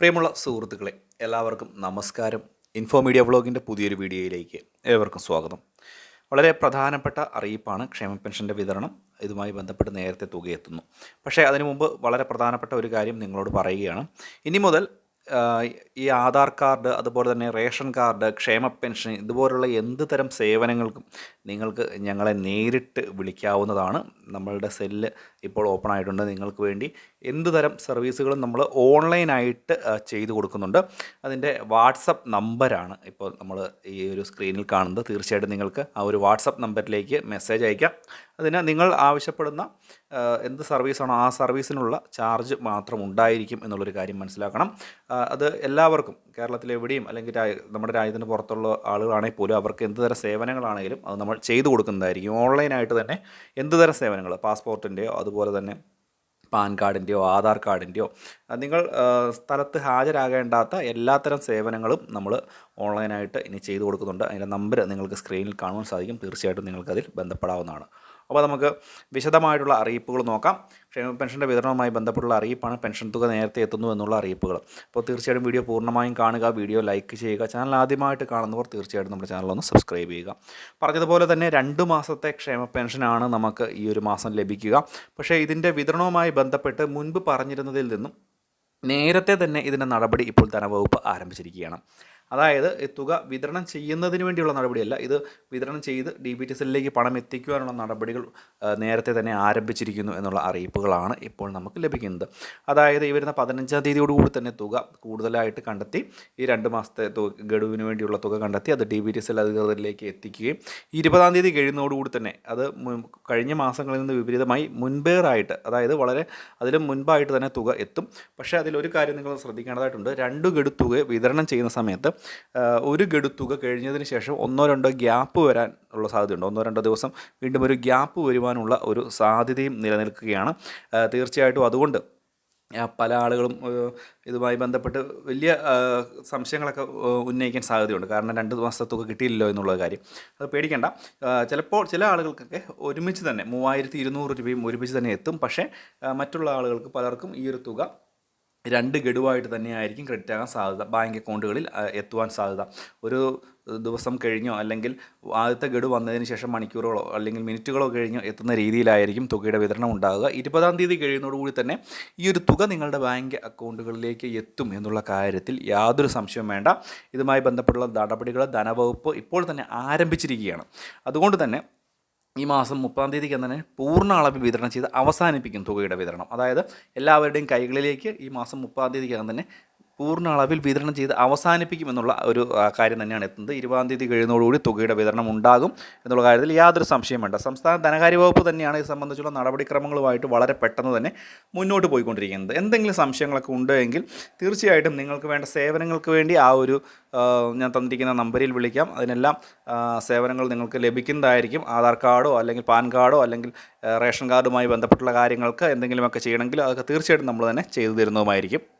പ്രിയമുള്ള സുഹൃത്തുക്കളെ എല്ലാവർക്കും നമസ്കാരം. ഇൻഫോ മീഡിയ വ്ളോഗിന്റെ പുതിയൊരു വീഡിയോയിലേക്ക് ഏവർക്കും സ്വാഗതം. വളരെ പ്രധാനപ്പെട്ട അറിയിപ്പാണ് ക്ഷേമ പെൻഷന്റെ വിതരണം. ഇതുമായി ബന്ധപ്പെട്ട് നേരത്തെ തുകയെത്തുന്നു പക്ഷേ അതിനു മുമ്പ് വളരെ പ്രധാനപ്പെട്ട ഒരു കാര്യം നിങ്ങളോട് പറയുകയാണ്. ഇനി മുതൽ ഈ ആധാർ കാർഡ് അതുപോലെ തന്നെ റേഷൻ കാർഡ് ക്ഷേമ പെൻഷൻ ഇതുപോലുള്ള എന്ത് തരം സേവനങ്ങൾക്കും നിങ്ങൾക്ക് ഞങ്ങളെ നേരിട്ട് വിളിക്കാവുന്നതാണ്. നമ്മളുടെ സെല്ല് ഇപ്പോൾ ഓപ്പൺ ആയിട്ടുണ്ട്. നിങ്ങൾക്ക് വേണ്ടി എന്ത് തരം സർവീസുകളും നമ്മൾ ഓൺലൈനായിട്ട് ചെയ്തു കൊടുക്കുന്നുണ്ട്. അതിന്റെ വാട്സപ്പ് നമ്പറാണ് ഇപ്പോൾ നമ്മൾ ഈ ഒരു സ്ക്രീനിൽ കാണുന്നത്. തീർച്ചയായിട്ടും നിങ്ങൾക്ക് ആ ഒരു വാട്സപ്പ് നമ്പറിലേക്ക് മെസ്സേജ് അയക്കാം. അതിന് നിങ്ങൾ ആവശ്യപ്പെടുന്ന എന്ത് സർവീസാണോ ആ സർവീസിനുള്ള ചാർജ് മാത്രം ഉണ്ടായിരിക്കും എന്നുള്ളൊരു കാര്യം മനസ്സിലാക്കണം. അത് എല്ലാവർക്കും കേരളത്തിൽ എവിടെയും അല്ലെങ്കിൽ നമ്മുടെ രാജ്യത്തിന് പുറത്തുള്ള ആളുകളാണെങ്കിൽ പോലും അവർക്ക് എന്ത് തരം സേവനങ്ങളാണെങ്കിലും അത് നമ്മൾ ചെയ്തു കൊടുക്കുന്നതായിരിക്കും. ഓൺലൈനായിട്ട് തന്നെ എന്ത് തരം സേവനങ്ങൾ? പാസ്പോർട്ടിന്റെയോ അതുപോലെ തന്നെ പാൻ കാർഡിന്റെയോ ആധാർ കാർഡിന്റെയോ നിങ്ങൾ സ്ഥലത്ത് ഹാജരാകേണ്ടാത്ത എല്ലാത്തരം സേവനങ്ങളും നമ്മൾ ഓൺലൈനായിട്ട് ഇനി ചെയ്തു കൊടുക്കുന്നുണ്ട്. അതിന്റെ നമ്പർ നിങ്ങൾക്ക് സ്ക്രീനിൽ കാണുവാൻ സാധിക്കും. തീർച്ചയായിട്ടും നിങ്ങൾക്കതിൽ ബന്ധപ്പെടാവുന്നതാണ്. അപ്പോൾ നമുക്ക് വിശദമായിട്ടുള്ള അറിയിപ്പുകൾ നോക്കാം. ക്ഷേമ പെൻഷന്റെ വിതരണവുമായി ബന്ധപ്പെട്ടുള്ള അറിയിപ്പാണ് പെൻഷൻ തുക നേരത്തെ എത്തുന്നു എന്നുള്ള അറിയിപ്പുകൾ. അപ്പോൾ തീർച്ചയായിട്ടും വീഡിയോ പൂർണമായും കാണുക വീഡിയോ ലൈക്ക് ചെയ്യുക ചാനൽ ആദ്യമായിട്ട് കാണുന്നവർ തീർച്ചയായിട്ടും നമ്മുടെ ചാനലൊന്ന് സബ്സ്ക്രൈബ് ചെയ്യുക. പറഞ്ഞതുപോലെ തന്നെ രണ്ട് മാസത്തെ ക്ഷേമ പെൻഷനാണ് നമുക്ക് ഈ ഒരു മാസം ലഭിക്കുക. പക്ഷേ ഇതിന്റെ വിതരണവുമായി ബന്ധപ്പെട്ട് മുൻപ് പറഞ്ഞിരുന്നതിൽ നിന്നും നേരത്തെ തന്നെ ഇതിന്റെ നടപടി ഇപ്പോൾ ധനവകുപ്പ് ആരംഭിച്ചിരിക്കുകയാണ്. അതായത് ഈ തുക വിതരണം ചെയ്യുന്നതിന് വേണ്ടിയുള്ള നടപടിയല്ല ഇത് വിതരണം ചെയ്ത് ഡി ബി ടി സെല്ലിലേക്ക് പണം എത്തിക്കുവാനുള്ള നടപടികൾ നേരത്തെ തന്നെ ആരംഭിച്ചിരിക്കുന്നു എന്നുള്ള അറിയിപ്പുകളാണ് ഇപ്പോൾ നമുക്ക് ലഭിക്കുന്നത്. അതായത് ഈ വരുന്ന പതിനഞ്ചാം തീയതിയോടുകൂടി തന്നെ തുക കൂടുതലായിട്ട് കണ്ടെത്തി ഈ രണ്ട് മാസത്തെ ഗഡുവിന് വേണ്ടിയുള്ള തുക കണ്ടെത്തി അത് ഡി ബി ടി സെൽ അധികൃതരിലേക്ക് എത്തിക്കുകയും ഇരുപതാം തീയതി കഴിയുന്നതോടുകൂടി തന്നെ അത് കഴിഞ്ഞ മാസങ്ങളിൽ നിന്ന് വിപരീതമായി മുൻപേറായിട്ട് അതായത് വളരെ അതിലും മുൻപായിട്ട് തന്നെ തുക എത്തും. പക്ഷേ അതിലൊരു കാര്യം നിങ്ങൾ ശ്രദ്ധിക്കേണ്ടതായിട്ടുണ്ട് രണ്ട് ഗഡു തുക വിതരണം ചെയ്യുന്ന സമയത്ത് ഒരു ഗഡുത്തുക കഴിഞ്ഞതിന് ശേഷം ഒന്നോ രണ്ടോ ഗ്യാപ്പ് വരാൻ ഉള്ള സാധ്യതയുണ്ട്. ഒന്നോ രണ്ടോ ദിവസം വീണ്ടും ഒരു ഗ്യാപ്പ് വരുവാനുള്ള ഒരു സാധ്യതയും നിലനിൽക്കുകയാണ്. തീർച്ചയായിട്ടും അതുകൊണ്ട് പല ആളുകളും ഇതുമായി ബന്ധപ്പെട്ട് വലിയ സംശയങ്ങളൊക്കെ ഉന്നയിക്കാൻ സാധ്യതയുണ്ട്. കാരണം രണ്ട് മാസത്തെ തുക കിട്ടിയില്ലല്ലോ എന്നുള്ള കാര്യം. അത് പേടിക്കേണ്ട. ചിലപ്പോൾ ചില ആളുകൾക്കൊക്കെ ഒരുമിച്ച് തന്നെ മൂവായിരത്തി ഇരുന്നൂറ് രൂപയും ഒരുമിച്ച് തന്നെ എത്തും. പക്ഷേ മറ്റുള്ള ആളുകൾക്ക് പലർക്കും ഈ ഒരു തുക രണ്ട് ഗഡുവായിട്ട് തന്നെയായിരിക്കും ക്രെഡിറ്റ് ആകാൻ സാധ്യത. ബാങ്ക് അക്കൗണ്ടുകളിൽ എത്തുവാൻ സാധ്യത. ഒരു ദിവസം കഴിഞ്ഞോ അല്ലെങ്കിൽ ആദ്യത്തെ ഗഡു വന്നതിന് ശേഷം മണിക്കൂറുകളോ അല്ലെങ്കിൽ മിനിറ്റുകളോ കഴിഞ്ഞോ എത്തുന്ന രീതിയിലായിരിക്കും തുകയുടെ വിതരണം ഉണ്ടാകുക. ഇരുപതാം തീയതി കഴിയുന്നതോടുകൂടി തന്നെ ഈ ഒരു തുക നിങ്ങളുടെ ബാങ്ക് അക്കൗണ്ടുകളിലേക്ക് എത്തും എന്നുള്ള കാര്യത്തിൽ യാതൊരു സംശയവും വേണ്ട. ഇതുമായി ബന്ധപ്പെട്ടുള്ള നടപടികൾ ധനവകുപ്പ് ഇപ്പോൾ തന്നെ ആരംഭിച്ചിരിക്കുകയാണ്. അതുകൊണ്ട് തന്നെ ഈ മാസം മുപ്പതാം തീയതിക്ക് തന്നെ പൂർണ അളവിൽ വിതരണം ചെയ്ത് അവസാനിപ്പിക്കും തുകയുടെ വിതരണം. അതായത് എല്ലാവരുടെയും കൈകളിലേക്ക് ഈ മാസം മുപ്പതാം തീയതിക്കകം തന്നെ പൂർണ അളവിൽ വിതരണം ചെയ്ത് അവസാനിപ്പിക്കും എന്നുള്ള ഒരു കാര്യം തന്നെയാണ് എത്തുന്നത്. ഇരുപതാം തീയതി കഴിയുന്നതോടുകൂടി തുകയുടെ വിതരണം ഉണ്ടാകും എന്നുള്ള കാര്യത്തിൽ യാതൊരു സംശയം വേണ്ട. സംസ്ഥാന ധനകാര്യ വകുപ്പ് തന്നെയാണ് ഇത് സംബന്ധിച്ചുള്ള നടപടിക്രമങ്ങളുമായിട്ട് വളരെ പെട്ടെന്ന് തന്നെ മുന്നോട്ട് പോയിക്കൊണ്ടിരിക്കുന്നത്. എന്തെങ്കിലും സംശയങ്ങളൊക്കെ ഉണ്ടെങ്കിൽ തീർച്ചയായിട്ടും നിങ്ങൾക്ക് വേണ്ട സേവനങ്ങൾക്ക് വേണ്ടി ആ ഒരു ഞാൻ തന്നിരിക്കുന്ന നമ്പറിൽ വിളിക്കാം. അതിനെല്ലാം സേവനങ്ങൾ നിങ്ങൾക്ക് ലഭിക്കുന്നതായിരിക്കും. ആധാർ കാർഡോ അല്ലെങ്കിൽ പാൻ കാർഡോ അല്ലെങ്കിൽ റേഷൻ കാർഡുമായി ബന്ധപ്പെട്ടുള്ള കാര്യങ്ങൾക്ക് എന്തെങ്കിലുമൊക്കെ ചെയ്യണമെങ്കിൽ അതൊക്കെ തീർച്ചയായിട്ടും നമ്മൾ തന്നെ ചെയ്തു തരുന്നതുമായിരിക്കും.